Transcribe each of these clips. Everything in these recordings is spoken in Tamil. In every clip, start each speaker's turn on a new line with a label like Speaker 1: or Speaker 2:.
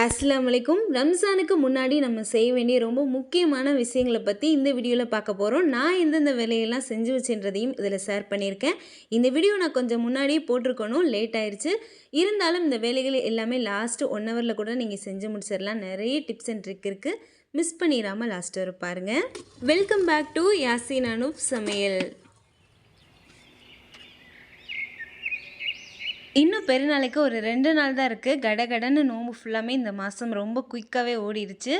Speaker 1: அஸ்லாம் வலைக்கும் ரம்ஜானுக்கு முன்னாடி நம்ம செய்ய வேண்டிய ரொம்ப முக்கியமான விஷயங்களை பற்றி இந்த வீடியோவில் பார்க்க போகிறோம் நான் எந்தெந்த வேலையெல்லாம் செஞ்சு வச்சுன்றதையும் இதில் ஷேர் பண்ணியிருக்கேன். இந்த வீடியோ நான் கொஞ்சம் முன்னாடியே போட்டிருக்கணும். லேட் ஆயிடுச்சு இருந்தாலும் இந்த வேலைகள் எல்லாமே லாஸ்ட்டு ஒன் ஹவரில் கூட நீங்கள் செஞ்சு முடிச்சிடலாம் நிறைய டிப்ஸ் அண்ட் ட்ரிக் இருக்குது மிஸ் பண்ணிடாமல் லாஸ்ட் வரை பாருங்கள் welcome back to Yasin Anoop சமையல். இன்னும் பெருநாளைக்கு ஒரு ரெண்டு நாள் தான் இருக்குது கடகடன்னு நோம்பு ஃபுல்லாமே இந்த மாதம் ரொம்ப குயிக்காகவே ஓடிடுச்சு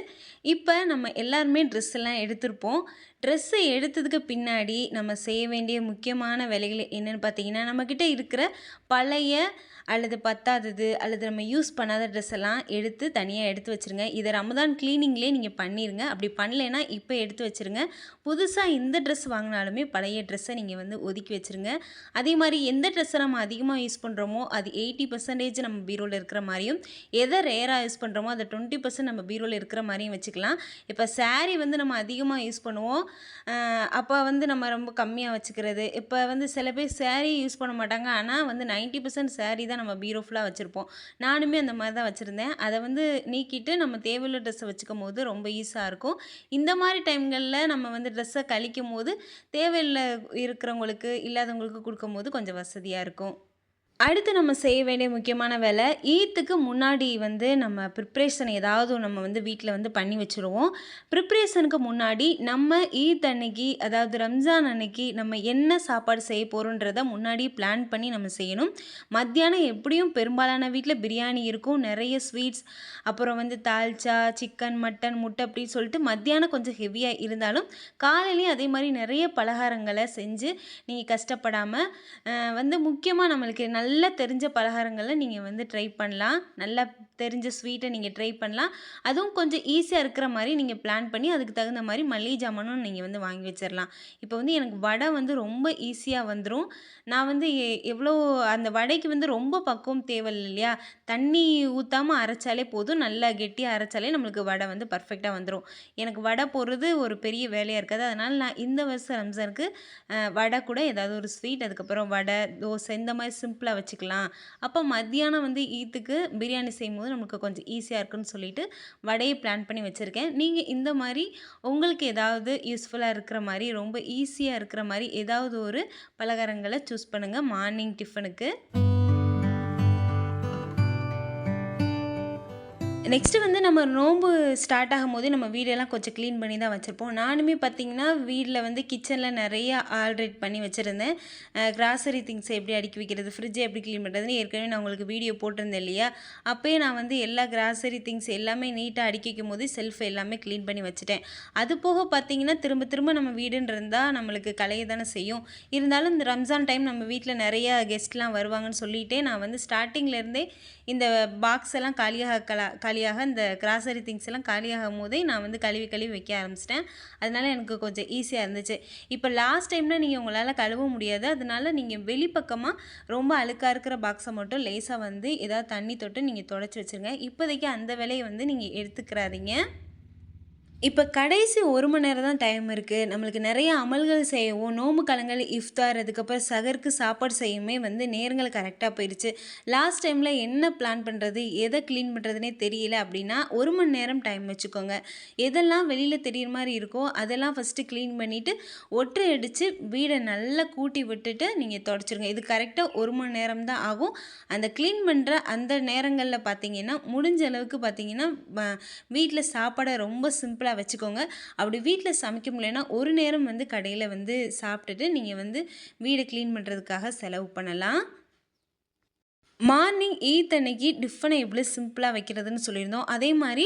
Speaker 1: இப்போ நம்ம எல்லாருமே ட்ரெஸ் எல்லாம் எடுத்திருப்போம். ட்ரெஸ்ஸை எடுத்ததுக்கு பின்னாடி நம்ம செய்ய வேண்டிய முக்கியமான வேலைகள் என்னென்னு பார்த்தீங்கன்னா நம்மக்கிட்ட இருக்கிற பழைய அல்லது பத்தாதது அல்லது நம்ம யூஸ் பண்ணாத ட்ரெஸ் எல்லாம் எடுத்து தனியாக எடுத்து வச்சுருங்க. இதை ரமதான் க்ளீனிங்லேயே நீங்கள் பண்ணிடுங்க அப்படி பண்ணலைன்னா இப்போ எடுத்து வச்சுருங்க. புதுசாக இந்த ட்ரெஸ் வாங்கினாலுமே பழைய ட்ரெஸ்ஸை நீங்கள் வந்து ஒதுக்கி வச்சுருங்க. அதே மாதிரி எந்த ட்ரெஸ்ஸை நம்ம அதிகமாக யூஸ் பண்ணுறோமோ அது எயிட்டி பர்சன்டேஜ் நம்ம பீரோவில் இருக்கிற மாதிரியும் எதை ரேராக யூஸ் பண்ணுறோமோ அதை டுவெண்ட்டி பர்சன்ட் நம்ம பீரோவில் இருக்கிற மாதிரியும் வச்சுக்கலாம். இப்போ சாரீ வந்து நம்ம அதிகமாக யூஸ் பண்ணுவோம். அப்போ வந்து நம்ம ரொம்ப கம்மியாக வச்சுக்கிறது. இப்போ வந்து சில பேர் சேரீ யூஸ் பண்ண மாட்டாங்க. ஆனால் வந்து நைன்ட்டி பர்சன்ட் சேரீ தான் நம்ம பீரோ ஃபுல்லாக வச்சுருப்போம். நானுமே அந்த மாதிரி தான் வச்சுருந்தேன். அதை வந்து நீக்கிட்டு நம்ம தேவையில்ல ட்ரெஸ்ஸை வச்சுக்கும் போது ரொம்ப ஈஸியாக இருக்கும். இந்த மாதிரி டைம்களில் நம்ம வந்து ட்ரெஸ்ஸை கழிக்கும் போது தேவையில்லை இருக்கிறவங்களுக்கு இல்லாதவங்களுக்கு கொடுக்கும் போது கொஞ்சம் வசதியாக இருக்கும். அடுத்து நம்ம செய்ய வேண்டிய முக்கியமான வேலை ஈத்துக்கு முன்னாடி வந்து நம்ம ப்ரிப்ரேஷன் ஏதாவது நம்ம வந்து வீட்டில் வந்து பண்ணி வச்சுருவோம். ப்ரிப்ரேஷனுக்கு முன்னாடி நம்ம ஈத் அன்னைக்கு அதாவது ரம்ஜான் அன்னைக்கு நம்ம என்ன சாப்பாடு செய்ய போகிறோன்றத முன்னாடி பிளான் பண்ணி நம்ம செய்யணும். மத்தியானம் எப்படியும் பெரும்பாலான வீட்டில் பிரியாணி இருக்கும் நிறைய ஸ்வீட்ஸ் அப்புறம் வந்து தால்ச்சா சிக்கன் மட்டன் முட்டை அப்படின்னு சொல்லிட்டு மத்தியானம் கொஞ்சம் ஹெவியாக இருந்தாலும் காலையிலையும் அதே மாதிரி நிறைய பலகாரங்களை செஞ்சு நீங்கள் கஷ்டப்படாமல் வந்து முக்கியமாக நம்மளுக்கு நல்ல நல்லா தெரிஞ்ச பலகாரங்களை நீங்கள் வந்து ட்ரை பண்ணலாம். நல்லா தெரிஞ்ச ஸ்வீட்டை நீங்கள் ட்ரை பண்ணலாம். அதுவும் கொஞ்சம் ஈஸியாக இருக்கிற மாதிரி நீங்கள் பிளான் பண்ணி அதுக்கு தகுந்த மாதிரி மளிகை ஜாமானும் நீங்கள் வந்து வாங்கி வச்சிடலாம் இப்போ வந்து எனக்கு வடை வந்து ரொம்ப ஈஸியாக வந்துடும் நான் வந்து எவ்வளோ அந்த வடைக்கு வந்து ரொம்ப பக்குவம் தேவையில்லை இல்லையா? தண்ணி ஊற்றாமல் அரைச்சாலே போதும். நல்லா கெட்டியாக அரைச்சாலே நம்மளுக்கு வடை வந்து பர்ஃபெக்டாக வந்துடும் எனக்கு வடை போடுறது ஒரு பெரிய வேலையாக இருக்காது. அதனால் நான் இந்த வருஷம் ரம்ஜானுக்கு வடை கூட ஏதாவது ஒரு ஸ்வீட் அதுக்கப்புறம் வடை தோசை இந்த மாதிரி சிம்பிளாக வச்சுக்கலாம். அப்போ மத்தியானம் வந்து ஈத்துக்கு பிரியாணி செய்யும்போது நமக்கு கொஞ்சம் ஈஸியாக இருக்குன்னு சொல்லிட்டு வடையை பிளான் பண்ணி வச்சுருக்கேன். நீங்கள் இந்த மாதிரி உங்களுக்கு ஏதாவது யூஸ்ஃபுல்லாக இருக்கிற மாதிரி ரொம்ப ஈஸியாக இருக்கிற மாதிரி ஏதாவது ஒரு பலகாரங்களை சூஸ் பண்ணுங்கள் மார்னிங் டிஃபனுக்கு நெக்ஸ்ட்டு வந்து நம்ம நோன்பு ஸ்டார்ட் ஆகும்போது நம்ம வீடெல்லாம் கொஞ்சம் க்ளீன் பண்ணி தான் வச்சுருப்போம். நானுமே பார்த்திங்கன்னா வீட்டில் வந்து கிச்சனில் நிறைய ஆல்ரேட் பண்ணி வச்சுருந்தேன். கிராசரி திங்ஸை எப்படி அடுக்கி வைக்கிறது ஃப்ரிட்ஜை எப்படி க்ளீன் பண்ணுறதுன்னு ஏற்கனவே நான் உங்களுக்கு வீடியோ போட்டிருந்தேன் இல்லையா? அப்போயே நான் வந்து எல்லா கிராசரி திங்ஸ் எல்லாமே நீட்டாக அடுக்கி வைக்கும் போது செல்ஃப் எல்லாமே க்ளீன் பண்ணி வச்சுட்டேன். அது போக பார்த்திங்கன்னா திரும்ப திரும்ப நம்ம வீடுன்னு இருந்தால் நம்மளுக்கு கலையை தானே செய்யும். இருந்தாலும் இந்த ரம்ஜான் டைம் நம்ம வீட்டில் நிறையா கெஸ்ட்லாம் வருவாங்கன்னு சொல்லிகிட்டே நான் வந்து ஸ்டார்டிங்லேருந்தே இந்த பாக்ஸ் எல்லாம் காலியாக கலா காலியாக இந்த கிராசரி திங்ஸ் எல்லாம் காலியாகும் போதே நான் வந்து கழுவி கழுவி வைக்க ஆரம்பிச்சிட்டேன். அதனால் எனக்கு கொஞ்சம் ஈஸியாக இருந்துச்சு. இப்போ லாஸ்ட் டைமில் நீங்கள் உங்களால் கழுவ முடியாது. அதனால நீங்கள் வெளிப்பக்கமாக ரொம்ப அழுக்காக இருக்கிற பாக்ஸை மட்டும் லேசாக வந்து ஏதாவது தண்ணி தொட்டு நீங்கள் தொடச்சி வச்சுருங்க. இப்போதைக்கு அந்த வேலையை வந்து நீங்கள் எடுத்துக்கிறாதீங்க. இப்போ கடைசி ஒரு மணி நேரம் தான் டைம் இருக்குது நம்மளுக்கு நிறைய அமல்கள் செய்யவும் நோம்பு கலங்கள் இஃப்தார் அதுக்கப்புறம் சகருக்கு சாப்பாடு செய்யுமே வந்து நேரங்கள் கரெக்டாக போயிடுச்சு. லாஸ்ட் டைமில் என்ன பிளான் பண்ணுறது எதை க்ளீன் பண்ணுறதுனே தெரியல அப்படின்னா ஒரு மணி நேரம் டைம் வச்சுக்கோங்க. எதெல்லாம் வெளியில் தெரியுற மாதிரி இருக்கோ அதெல்லாம் ஃபஸ்ட்டு க்ளீன் பண்ணிவிட்டு ஒற்றை அடித்து வீடை நல்லா கூட்டி விட்டுட்டு நீங்கள் தொடச்சிருங்க. இது கரெக்டாக ஒரு மணி நேரம் தான் ஆகும். அந்த க்ளீன் பண்ணுற அந்த நேரங்களில் பார்த்தீங்கன்னா முடிஞ்ச அளவுக்கு பார்த்தீங்கன்னா வீட்டில் சாப்பாடை ரொம்ப சிம்பிளாக சிம்பிளாக வச்சுக்கோங்க. அப்படி வீட்டில் சமைக்க முடியலன்னா ஒரு நேரம் வந்து கடையில் வந்து சாப்பிட்டுட்டு நீங்கள் வந்து வீடை க்ளீன் பண்ணுறதுக்காக செலவு பண்ணலாம். மார்னிங் ஈத் அன்னைக்கு டிஃபனை எப்படி சிம்பிளாக வைக்கிறதுன்னு சொல்லியிருந்தோம். அதே மாதிரி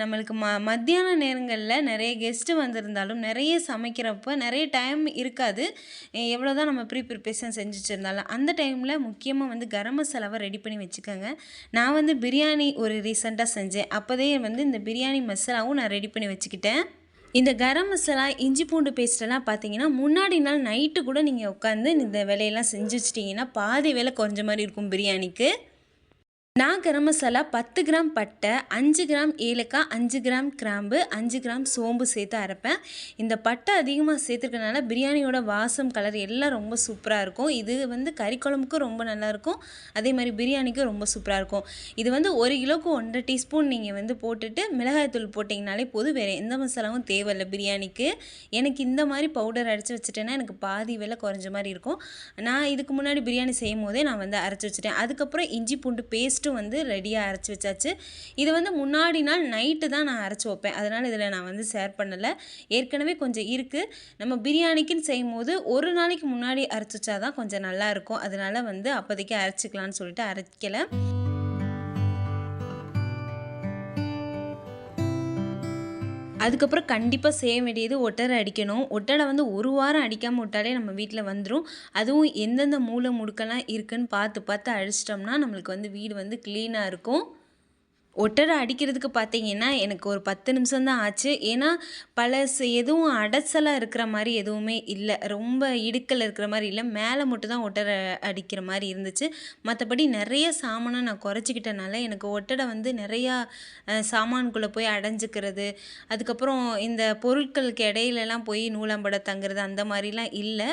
Speaker 1: நம்மளுக்கு ம மத்தியான நேரங்களில் நிறைய கெஸ்ட்டு வந்திருந்தாலும் நிறைய சமைக்கிறப்ப நிறைய டைம் இருக்காது. எவ்வளோ தான் நம்ம ப்ரீ ப்ரிப்பரேஷன் செஞ்சு வச்சுருந்தாலும் அந்த டைமில் முக்கியமாக வந்து கரம் மசாலாவை ரெடி பண்ணி வச்சுக்கோங்க. நான் வந்து பிரியாணி ஒரு ரீசெண்டாக செஞ்சேன். அப்போதே வந்து இந்த பிரியாணி மசாலாவும் நான் ரெடி பண்ணி வச்சுக்கிட்டேன். இந்த கரம் மசாலா இஞ்சி பூண்டு பேஸ்ட்டெல்லாம் பார்த்தீங்கன்னா முன்னாடி நாள் நைட்டு கூட நீங்கள் உட்காந்து இந்த வேலையெல்லாம் செஞ்சு வச்சிட்டிங்கன்னா பாதி வேலை குறைஞ்ச மாதிரி இருக்கும் பிரியாணிக்கு. நான் கரம் மசாலா பத்து கிராம் பட்டை அஞ்சு கிராம் ஏலக்காய் அஞ்சு கிராம் கிராம்பு அஞ்சு கிராம் சோம்பு சேர்த்து அரைப்பேன். இந்த பட்டை அதிகமாக சேர்த்துருக்கனால பிரியாணியோட வாசம் கலர் எல்லாம் ரொம்ப சூப்பராக இருக்கும். இது வந்து கறி குழம்புக்கும் ரொம்ப நல்லாயிருக்கும் அதே மாதிரி பிரியாணிக்கும் ரொம்ப சூப்பராக இருக்கும். இது வந்து ஒரு கிலோவுக்கு ஒன்றரை டீஸ்பூன் நீங்கள் வந்து போட்டுட்டு மிளகாய்த்தூள் போட்டிங்கனாலே போதும். வேறு எந்த மசாலாவும் தேவையில்லை பிரியாணிக்கு. எனக்கு இந்த மாதிரி பவுடர் அரைச்சி வச்சுட்டேன்னா எனக்கு பாதி விலை குறைஞ்ச மாதிரி இருக்கும். நான் இதுக்கு முன்னாடி பிரியாணி செய்யும் போதே நான் வந்து அரைச்சி வச்சுட்டேன். அதுக்கப்புறம் இஞ்சி பூண்டு பேஸ்ட் பேஸ்ட்டும் வந்து ரெடியாக அரைச்சி வச்சாச்சு. இது வந்து முன்னாடி நாள் நைட்டு தான் நான் அரைச்சி வைப்பேன். அதனால் இதில் நான் வந்து ஷேர் பண்ணலை. ஏற்கனவே கொஞ்சம் இருக்குது நம்ம பிரியாணிக்குன்னு செய்யும் போது ஒரு நாளைக்கு முன்னாடி அரைச்சி வச்சா தான் கொஞ்சம் நல்லாயிருக்கும் அதனால் வந்து அப்போதைக்கு அரைச்சிக்கலான்னு சொல்லிட்டு அரைக்கலை. அதுக்கப்புறம் கண்டிப்பாக செய்ய வேண்டியது ஒட்டரை அடிக்கணும். ஒட்டடை வந்து ஒரு வாரம் அடிக்காமல் விட்டாலே நம்ம வீட்டில் வந்துடும் அதுவும் எந்தெந்த மூலை முடுக்கெல்லாம் இருக்குதுன்னு பார்த்து பார்த்து அடிச்சிட்டோம்னா நம்மளுக்கு வந்து வீடு வந்து க்ளீனாக இருக்கும். ஒட்டடை அடிக்கிறதுக்கு பார்த்தீங்கன்னா எனக்கு ஒரு பத்து நிமிஷம் தான் ஆச்சு. ஏன்னா பழசு எதுவும் அடைச்சலாக இருக்கிற மாதிரி எதுவுமே இல்லை. ரொம்ப இடுக்கல் இருக்கிற மாதிரி இல்லை. மேலே மட்டும் தான் ஒட்டடை அடிக்கிற மாதிரி இருந்துச்சு. மற்றபடி நிறைய சாமானை நான் குறைச்சிக்கிட்டனால எனக்கு ஒட்டடை வந்து நிறையா சாமானுக்குள்ளே போய் அடைஞ்சிக்கிறது. அதுக்கப்புறம் இந்த பொருட்களுக்கு இடையிலலாம் போய் நூலாம்படை தங்குறது அந்த மாதிரிலாம் இல்லை.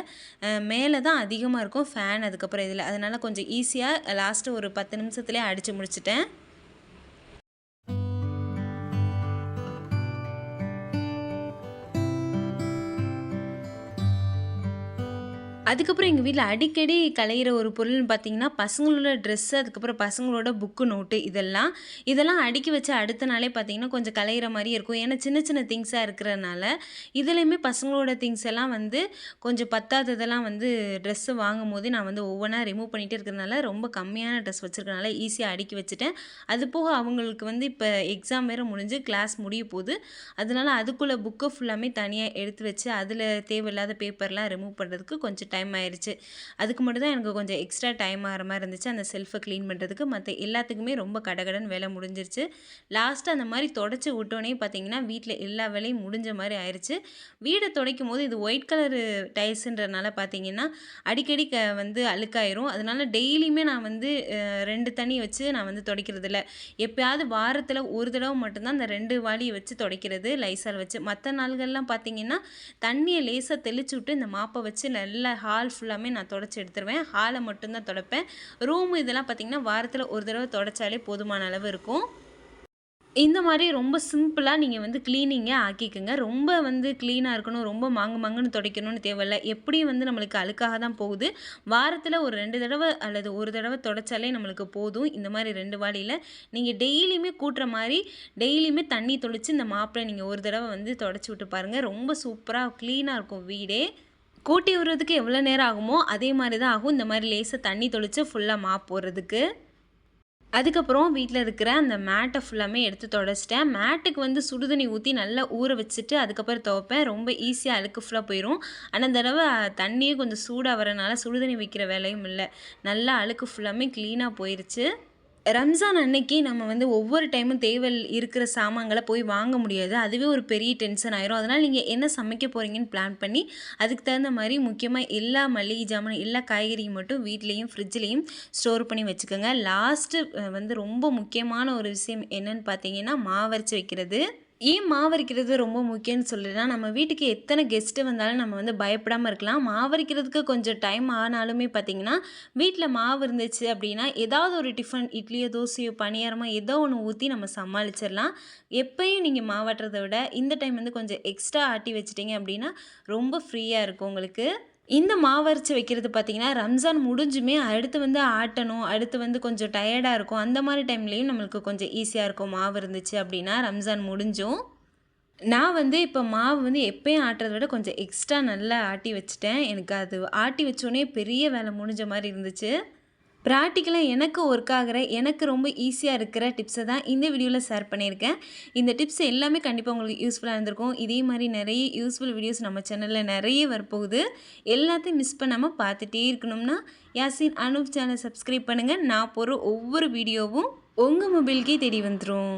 Speaker 1: மேலே தான் அதிகமாக இருக்கும். ஃபேன் அதுக்கப்புறம் இதில். அதனால் கொஞ்சம் ஈஸியாக லாஸ்ட்டு ஒரு பத்து நிமிஷத்துலேயே அடித்து முடிச்சிட்டேன். அதுக்கப்புறம் எங்கள் வீட்டில் அடிக்கடி கலையிற ஒரு பொருள்னு பார்த்தீங்கன்னா பசங்களோட ட்ரெஸ்ஸு அதுக்கப்புறம் பசங்களோட புக்கு நோட்டு இதெல்லாம் இதெல்லாம் அடுக்கி வச்சு அடுத்த நாளே பார்த்தீங்கன்னா கொஞ்சம் கலையிற மாதிரி இருக்கும். ஏன்னா சின்ன சின்ன திங்ஸாக இருக்கிறனால இதுலேயுமே பசங்களோட திங்ஸ் எல்லாம் வந்து கொஞ்சம் பத்தாததெல்லாம் வந்து ட்ரெஸ்ஸு வாங்கும் போது நான் வந்து ஒவ்வொன்றா ரிமூவ் பண்ணிகிட்டே இருக்கிறனால ரொம்ப கம்மியான ட்ரெஸ் வச்சுருக்கனால ஈஸியாக அடுக்கி வச்சுட்டேன். அது போக அவங்களுக்கு வந்து இப்போ எக்ஸாம் வேறு முடிஞ்சு கிளாஸ் முடிய போகுது. அதனால அதுக்குள்ளே புக்கை ஃபுல்லாமே தனியாக எடுத்து வச்சு அதில் தேவையில்லாத பேப்பர்லாம் ரிமூவ் பண்ணுறதுக்கு கொஞ்சம் டைம் ஆயிடுச்சு அதுக்கு மட்டும் தான் எனக்கு கொஞ்சம் எக்ஸ்ட்ரா டைம் ஆகிற மாதிரி இருந்துச்சு. அந்த செல்ஃபை க்ளீன் பண்ணுறதுக்கு மற்ற எல்லாத்துக்குமே ரொம்ப கடகடன் வேலை முடிஞ்சிருச்சு. லாஸ்ட்டு அந்த மாதிரி தொடச்சி விட்டோன்னே பார்த்தீங்கன்னா வீட்டில் எல்லா வேலையும் முடிஞ்ச மாதிரி ஆயிடுச்சு வீடை துடைக்கும் போது இது ஒயிட் கலர் டைல்ஸுன்றனால பார்த்தீங்கன்னா அடிக்கடி க வந்து அழுக்காயிரும். அதனால டெய்லியுமே நான் வந்து ரெண்டு தண்ணி வச்சு நான் வந்து துடைக்கிறது இல்லை எப்பயாவது வாரத்தில் ஒரு தடவை மட்டும்தான் அந்த ரெண்டு வாளியை வச்சு துடைக்கிறது லைசால் வச்சு. மற்ற நாள்கள்லாம் பார்த்தீங்கன்னா தண்ணியை லேசாக தெளிச்சு விட்டு இந்த மாப்பை வச்சு நல்லா ஹால் ஃபுல்லாமே நான் தொடச்சி எடுத்துருவேன். ஹாலை மட்டும்தான் துடைப்பேன். ரூம் இதெல்லாம் பார்த்திங்கன்னா வாரத்தில் ஒரு தடவை தொடச்சாலே போதுமான அளவு இருக்கும். இந்த மாதிரி ரொம்ப சிம்பிளாக நீங்கள் வந்து க்ளீனிங்கை ஆக்கிக்கோங்க. ரொம்ப வந்து க்ளீனாக இருக்கணும் ரொம்ப மாங்கு மாங்குன்னு துடைக்கணும்னு தேவையில்ல எப்படியும் வந்து நம்மளுக்கு அழுக்காக தான் போகுது. வாரத்தில் ஒரு ரெண்டு தடவை அல்லது ஒரு தடவை தொடச்சாலே நம்மளுக்கு போதும். இந்த மாதிரி ரெண்டு வாளியில் நீங்கள் டெய்லியுமே கூட்டுற மாதிரி டெய்லியுமே தண்ணி தொளித்து இந்த மாப்பிளை நீங்கள் ஒரு தடவை வந்து தொடச்சி விட்டு பாருங்கள் ரொம்ப சூப்பராக க்ளீனாக இருக்கும் வீடே. கூட்டி விடுறதுக்கு எவ்வளோ நேரம் ஆகுமோ அதே மாதிரி தான் ஆகும். இந்த மாதிரி லேசாக தண்ணி தொளித்து ஃபுல்லாக மாப் போடுறதுக்கு. அதுக்கப்புறம் வீட்டில் இருக்கிற அந்த மேட்டை ஃபுல்லாமே எடுத்து தொடச்சிட்டேன். மேட்டுக்கு வந்து சுடுதண்ணி ஊற்றி நல்லா ஊற வச்சுட்டு அதுக்கப்புறம் துவைப்பேன். ரொம்ப ஈஸியாக அழுக்கு ஃபுல்லாக போயிடும் ஆனால் இந்த தடவை தண்ணியே கொஞ்சம் சூடாக வரனால சுடுதண்ணி வைக்கிற வேலையும் இல்லை. நல்லா அழுக்கு ஃபுல்லாமே க்ளீனாக போயிருச்சு. ரம்ஜான் அன்னைக்கு நம்ம வந்து ஒவ்வொரு டைமும் தேவை இருக்கிற சாமான்களை போய் வாங்க முடியாது. அதுவே ஒரு பெரிய டென்ஷன் ஆயிரும். அதனால் நீங்கள் என்ன சமைக்க போகிறீங்கன்னு பிளான் பண்ணி அதுக்கு தகுந்த மாதிரி முக்கியமாக எல்லா மளிகை ஜாமான் எல்லா காய்கறியும் மட்டும் வீட்லேயும் ஃப்ரிட்ஜ்லேயும் ஸ்டோர் பண்ணி வச்சுக்கோங்க. லாஸ்ட்டு வந்து ரொம்ப முக்கியமான ஒரு விஷயம் என்னன்னு பார்த்தீங்கன்னா மாவரைச்சி வைக்கிறது. ஏன் மாவரைக்கிறது ரொம்ப முக்கியம்னு சொல்லினா நம்ம வீட்டுக்கு எத்தனை கெஸ்ட்டு வந்தாலும் நம்ம வந்து பயப்படாமல் இருக்கலாம். மாவரைக்கிறதுக்கு கொஞ்சம் டைம் ஆனாலுமே பார்த்தீங்கன்னா வீட்டில் மாவு இருந்துச்சு அப்படின்னா ஏதாவது ஒரு டிஃபன் இட்லியோ தோசையோ பணியாரமோ ஏதோ ஒன்று ஊற்றி நம்ம சமாளிச்சிடலாம். எப்பயும் நீங்கள் மாவாட்டுறதை விட இந்த டைம் வந்து கொஞ்சம் எக்ஸ்ட்ரா ஆட்டி வச்சிட்டிங்க அப்படின்னா ரொம்ப ஃப்ரீயாக இருக்கும் உங்களுக்கு. இந்த மாவரைச்சி வைக்கிறது பார்த்திங்கன்னா ரம்ஜான் முடிஞ்சுமே அடுத்து வந்து ஆட்டணும் அடுத்து வந்து கொஞ்சம் டயர்டாக இருக்கும். அந்த மாதிரி டைம்லேயும் நம்மளுக்கு கொஞ்சம் ஈஸியாக இருக்கும் மாவு இருந்துச்சு அப்படின்னா ரம்ஜான் முடிஞ்சும். நான் வந்து இப்போ மாவு வந்து எப்பயும் ஆட்டுறதை விட கொஞ்சம் எக்ஸ்ட்ரா நல்லா ஆட்டி வச்சுட்டேன். எனக்கு அது ஆட்டி வச்சோடனே பெரிய வேலை முடிஞ்ச மாதிரி இருந்துச்சு. ப்ராக்டிக்கலாக எனக்கு ஒர்க் ஆகிற எனக்கு ரொம்ப ஈஸியாக இருக்கிற டிப்ஸை தான் இந்த வீடியோவில் ஷேர் பண்ணியிருக்கேன். இந்த டிப்ஸ் எல்லாமே கண்டிப்பாக உங்களுக்கு யூஸ்ஃபுல்லாக இருந்திருக்கும். இதே மாதிரி நிறைய யூஸ்ஃபுல் வீடியோஸ் நம்ம சேனலில் நிறைய வரப்போகுது. எல்லாத்தையும் மிஸ் பண்ணாமல் பார்த்துட்டே இருக்கணும்னா யாசின் அனூப் சேனல் சப்ஸ்கிரைப் பண்ணுங்கள் நான் போகிற ஒவ்வொரு வீடியோவும் உங்கள் மொபைலுக்கே தேடி வந்துடும்